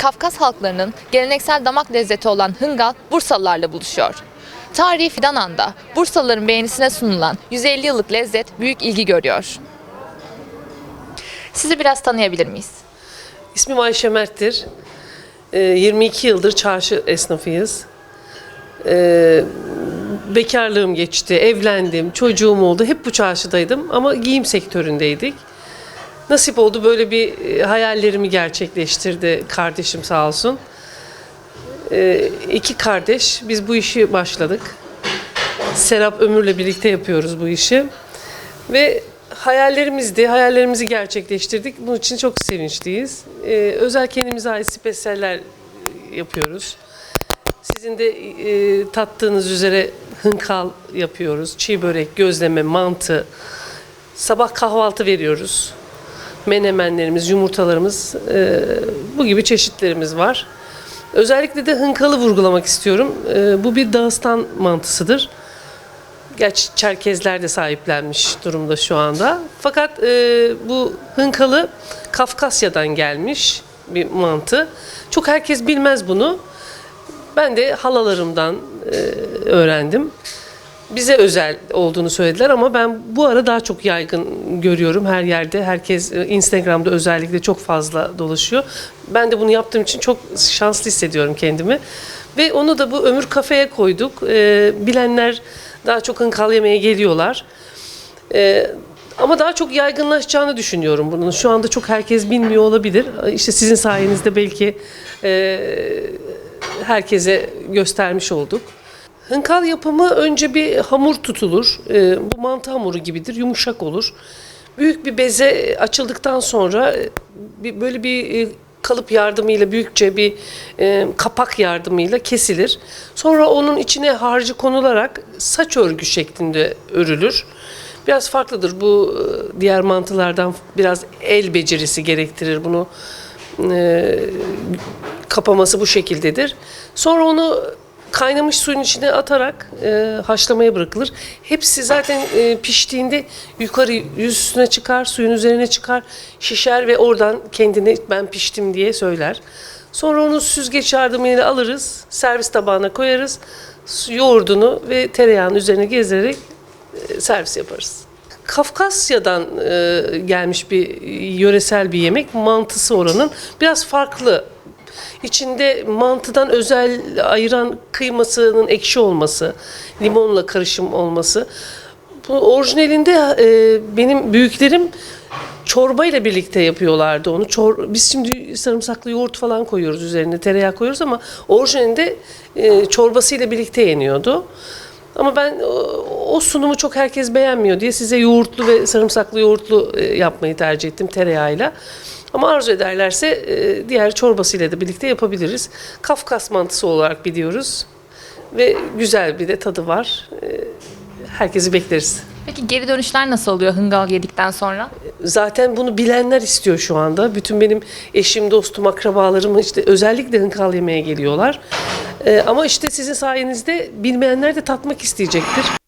Kafkas halklarının geleneksel damak lezzeti olan hıngal Bursalılarla buluşuyor. Tarihi Fidanan'da Bursalıların beğenisine sunulan 150 yıllık lezzet büyük ilgi görüyor. Sizi biraz tanıyabilir miyiz? İsmim Ayşe Mert'tir. Ee, 22 yıldır çarşı esnafıyız. Ee, bekarlığım geçti, evlendim, çocuğum oldu. Hep bu çarşıdaydım ama giyim sektöründeydik. Nasip oldu böyle bir e, hayallerimi gerçekleştirdi kardeşim sağ olsun. Ee, iki kardeş biz bu işi başladık. Serap Ömür'le birlikte yapıyoruz bu işi. Ve hayallerimizdi, hayallerimizi gerçekleştirdik. Bunun için çok sevinçliyiz. Ee, özel kendimize ait spesiyeller yapıyoruz. Sizin de e, tattığınız üzere hınkal yapıyoruz. Çiğ börek, gözleme, mantı. Sabah kahvaltı veriyoruz. Menemenlerimiz, yumurtalarımız, e, bu gibi çeşitlerimiz var. Özellikle de hınkalı vurgulamak istiyorum. E, bu bir Dağıstan mantısıdır. Gerçi Çerkezler de sahiplenmiş durumda şu anda. Fakat e, bu hınkalı Kafkasya'dan gelmiş bir mantı. Çok herkes bilmez bunu. Ben de halalarımdan e, öğrendim. Bize özel olduğunu söylediler ama ben bu ara daha çok yaygın görüyorum her yerde. Herkes e, Instagram'da özellikle çok fazla dolaşıyor. Ben de bunu yaptığım için çok şanslı hissediyorum kendimi. Ve onu da bu Ömür Kafe'ye koyduk. E, bilenler daha çok hınkal yemeye geliyorlar. E, ama daha çok yaygınlaşacağını düşünüyorum bunun. Şu anda çok herkes bilmiyor olabilir. İşte sizin sayenizde belki e, herkese göstermiş olduk. Hınkal yapımı önce bir hamur tutulur. Ee, bu mantı hamuru gibidir, yumuşak olur. Büyük bir beze açıldıktan sonra e, bir, böyle bir e, kalıp yardımıyla büyükçe bir e, kapak yardımıyla kesilir. Sonra onun içine harcı konularak saç örgü şeklinde örülür. Biraz farklıdır bu e, diğer mantılardan biraz el becerisi gerektirir bunu e, kapaması bu şekildedir. Sonra onu kaynamış suyun içine atarak e, haşlamaya bırakılır. Hepsi zaten e, piştiğinde yukarı yüz üstüne çıkar, suyun üzerine çıkar, şişer ve oradan kendine ben piştim diye söyler. Sonra onu süzgeç yardımıyla alırız, servis tabağına koyarız. Yoğurdunu ve tereyağını üzerine gezdirerek e, servis yaparız. Kafkasya'dan e, gelmiş bir yöresel bir yemek. Mantısı oranın biraz farklı. İçinde mantıdan özel ayıran kıymasının ekşi olması, limonla karışım olması. Bu orijinalinde e, benim büyüklerim çorbayla birlikte yapıyorlardı onu. Çor Biz şimdi sarımsaklı yoğurt falan koyuyoruz üzerine, tereyağı koyuyoruz ama orijinalinde e, çorbasıyla birlikte yeniyordu. Ama ben o, o sunumu çok herkes beğenmiyor diye size yoğurtlu ve sarımsaklı yoğurtlu e, yapmayı tercih ettim tereyağıyla. Ama arzu ederlerse e, diğer çorbasıyla da birlikte yapabiliriz. Kafkas mantısı olarak biliyoruz ve güzel bir de tadı var. E, herkesi bekleriz. Peki geri dönüşler nasıl oluyor hıngal yedikten sonra? Zaten bunu bilenler istiyor şu anda. Bütün benim eşim, dostum, akrabalarım işte özellikle hınkal yemeye geliyorlar. E, ama işte sizin sayenizde bilmeyenler de tatmak isteyecektir.